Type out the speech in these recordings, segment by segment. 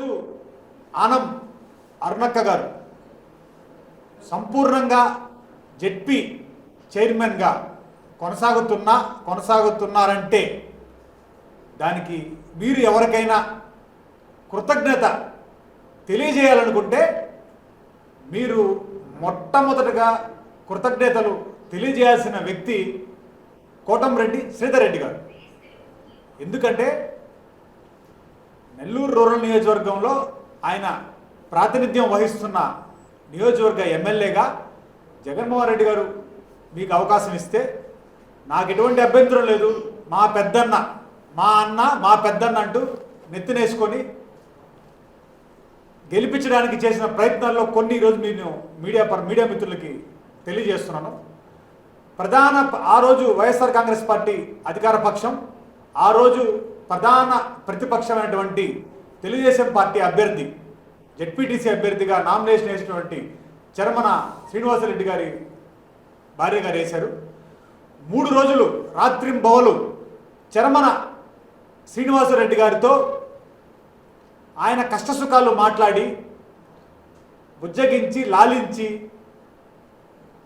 ఈరోజు ఆనం అరుణక్క గారు సంపూర్ణంగా జెడ్పీ చైర్మన్గా కొనసాగుతున్నా కొనసాగుతున్నారంటే దానికి మీరు ఎవరికైనా కృతజ్ఞత తెలియజేయాలనుకుంటే మీరు మొట్టమొదటగా కృతజ్ఞతలు తెలియజేయాల్సిన వ్యక్తి కోటంరెడ్డి శ్రీధర్ రెడ్డి గారు. ఎందుకంటే నెల్లూరు రూరల్ నియోజకవర్గంలో ఆయన ప్రాతినిధ్యం వహిస్తున్న నియోజకవర్గ ఎమ్మెల్యేగా జగన్మోహన్ రెడ్డి గారు మీకు అవకాశం ఇస్తే నాకు ఎటువంటి అభ్యంతరం లేదు. మా పెద్దన్న మా అన్న మా పెద్దన్న అంటూ నెత్తినేసుకొని గెలిపించడానికి చేసిన ప్రయత్నాల్లో కొన్ని ఈరోజు నేను మీడియా పర్ మీడియా మిత్రులకి తెలియజేస్తున్నాను. ప్రధాన ఆ రోజు వైఎస్ఆర్ కాంగ్రెస్ పార్టీ అధికార పక్షం ఆ రోజు ప్రధాన ప్రతిపక్షమైనటువంటి తెలుగుదేశం పార్టీ అభ్యర్థి జెడ్పీటీసీ అభ్యర్థిగా నామినేషన్ వేసినటువంటి చర్మన శ్రీనివాసరెడ్డి గారి భార్య గారు వేశారు. మూడు రోజులు రాత్రింబవలు చర్మన శ్రీనివాసరెడ్డి గారితో ఆయన కష్టసుఖాలు మాట్లాడి బుజ్జగించి లాలించి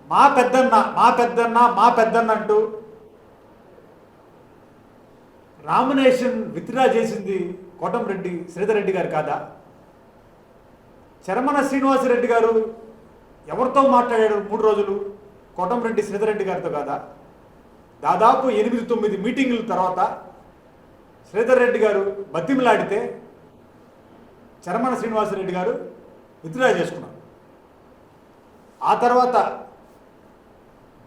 మా పెద్దన్న మా పెద్దన్న మా పెద్దన్న అంటూ నామినేషన్ విత్డ్రా చేసింది కోటంరెడ్డి శ్రీధర్ రెడ్డి గారు కాదా? చరమణ శ్రీనివాసరెడ్డి గారు ఎవరితో మాట్లాడారు మూడు రోజులు? కోటంరెడ్డి శ్రీధర్ రెడ్డి గారితో కాదా? దాదాపు ఎనిమిది తొమ్మిది మీటింగుల తర్వాత శ్రీధర్ రెడ్డి గారు బతిమిలాడితే చరమణ శ్రీనివాసరెడ్డి గారు విత్డ్రా చేసుకున్నారు. ఆ తర్వాత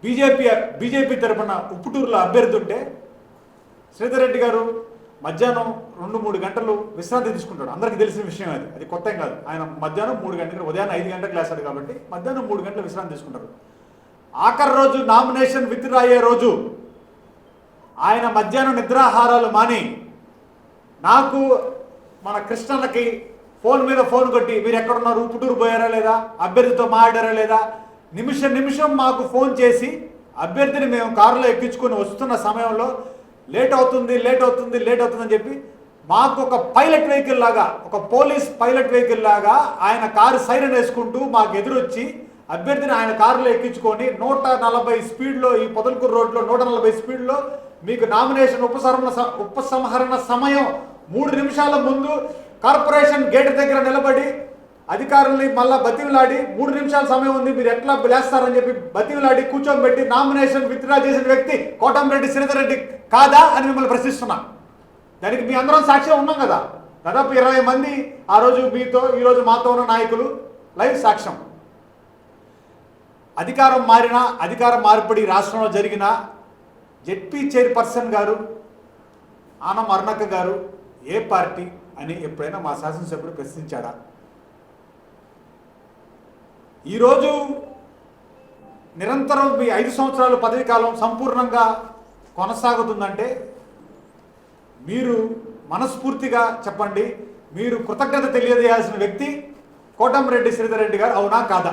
బీజేపీ బీజేపీ తరఫున ఉప్పుటూరులో అభ్యర్థి ఉంటే శ్రీధర్ రెడ్డి గారు మధ్యాహ్నం రెండు మూడు గంటలు విశ్రాంతి తీసుకుంటాడు. అందరికీ తెలిసిన విషయం అది. అది కొత్త కాదు. ఆయన మధ్యాహ్నం మూడు గంటలు ఉదయాన్నం ఐదు గంటలకు లేస్తాడు కాబట్టి మధ్యాహ్నం మూడు గంటలు విశ్రాంతి తీసుకుంటారు ఆఖరి రోజు నామినేషన్ విత్డ్రా అయ్యే రోజు ఆయన మధ్యాహ్నం నిద్రాహారాలు మాని నాకు మన కృష్ణలకి ఫోన్ మీద ఫోన్ కొట్టి మీరు ఎక్కడున్నారు? పుట్టూరు పోయారా లేదా? అభ్యర్థితో మాట్లాడారా లేదా? నిమిషం నిమిషం మాకు ఫోన్ చేసి అభ్యర్థిని మేము కారులో ఎక్కించుకొని వస్తున్న సమయంలో లేట్ అవుతుంది లేట్ అవుతుంది లేట్ అవుతుందని చెప్పి మాకు ఒక పైలట్ వెహికల్ లాగా ఒక పోలీస్ పైలట్ వెహికల్ లాగా ఆయన కారు సైరన్ వేసుకుంటూ మాకు ఎదురొచ్చి అభ్యర్థిని ఆయన కారులో ఎక్కించుకొని నూట నలభై స్పీడ్లో ఈ పొదలకూరు రోడ్లో నూట నలభై స్పీడ్లో మీకు నామినేషన్ ఉపసంహరణ స- ఉపసంహరణ సమయం మూడు నిమిషాల ముందు కార్పొరేషన్ గేట్ దగ్గర నిలబడి అధికారుల్ని మళ్ళీ బతిమిలాడి మూడు నిమిషాల సమయం ఉంది మీరు ఎట్లా లేస్తారని చెప్పి బతిమిలాడి కూర్చోబెట్టి నామినేషన్ విత్డ్రా చేసిన వ్యక్తి కోటంరెడ్డి శ్రీధర్ రెడ్డి కాదా అని మిమ్మల్ని ప్రశ్నిస్తున్నా. దానికి మీ అందరం సాక్ష్యం ఉన్నాం కదా. దాదాపు ఇరవై మంది ఆ రోజు మీతో ఈరోజు మాతో ఉన్న నాయకులు లైవ్ సాక్ష్యం. అధికారం మారిన అధికారం మార్పిడి రాష్ట్రంలో జరిగిన జెడ్పీ చైర్పర్సన్ గారు ఆనం అరుణక్క గారు ఏ పార్టీ అని ఎప్పుడైనా మా శాసనసభ్యుడు ప్రశ్నించాడా? ఈరోజు నిరంతరం మీ ఐదు సంవత్సరాలు పదవి కాలం సంపూర్ణంగా కొనసాగుతుందంటే మీరు మనస్ఫూర్తిగా చెప్పండి. మీరు కృతజ్ఞత తెలియజేయాల్సిన వ్యక్తి కోటంరెడ్డి శ్రీధర్ రెడ్డి గారు అవునా కాదా?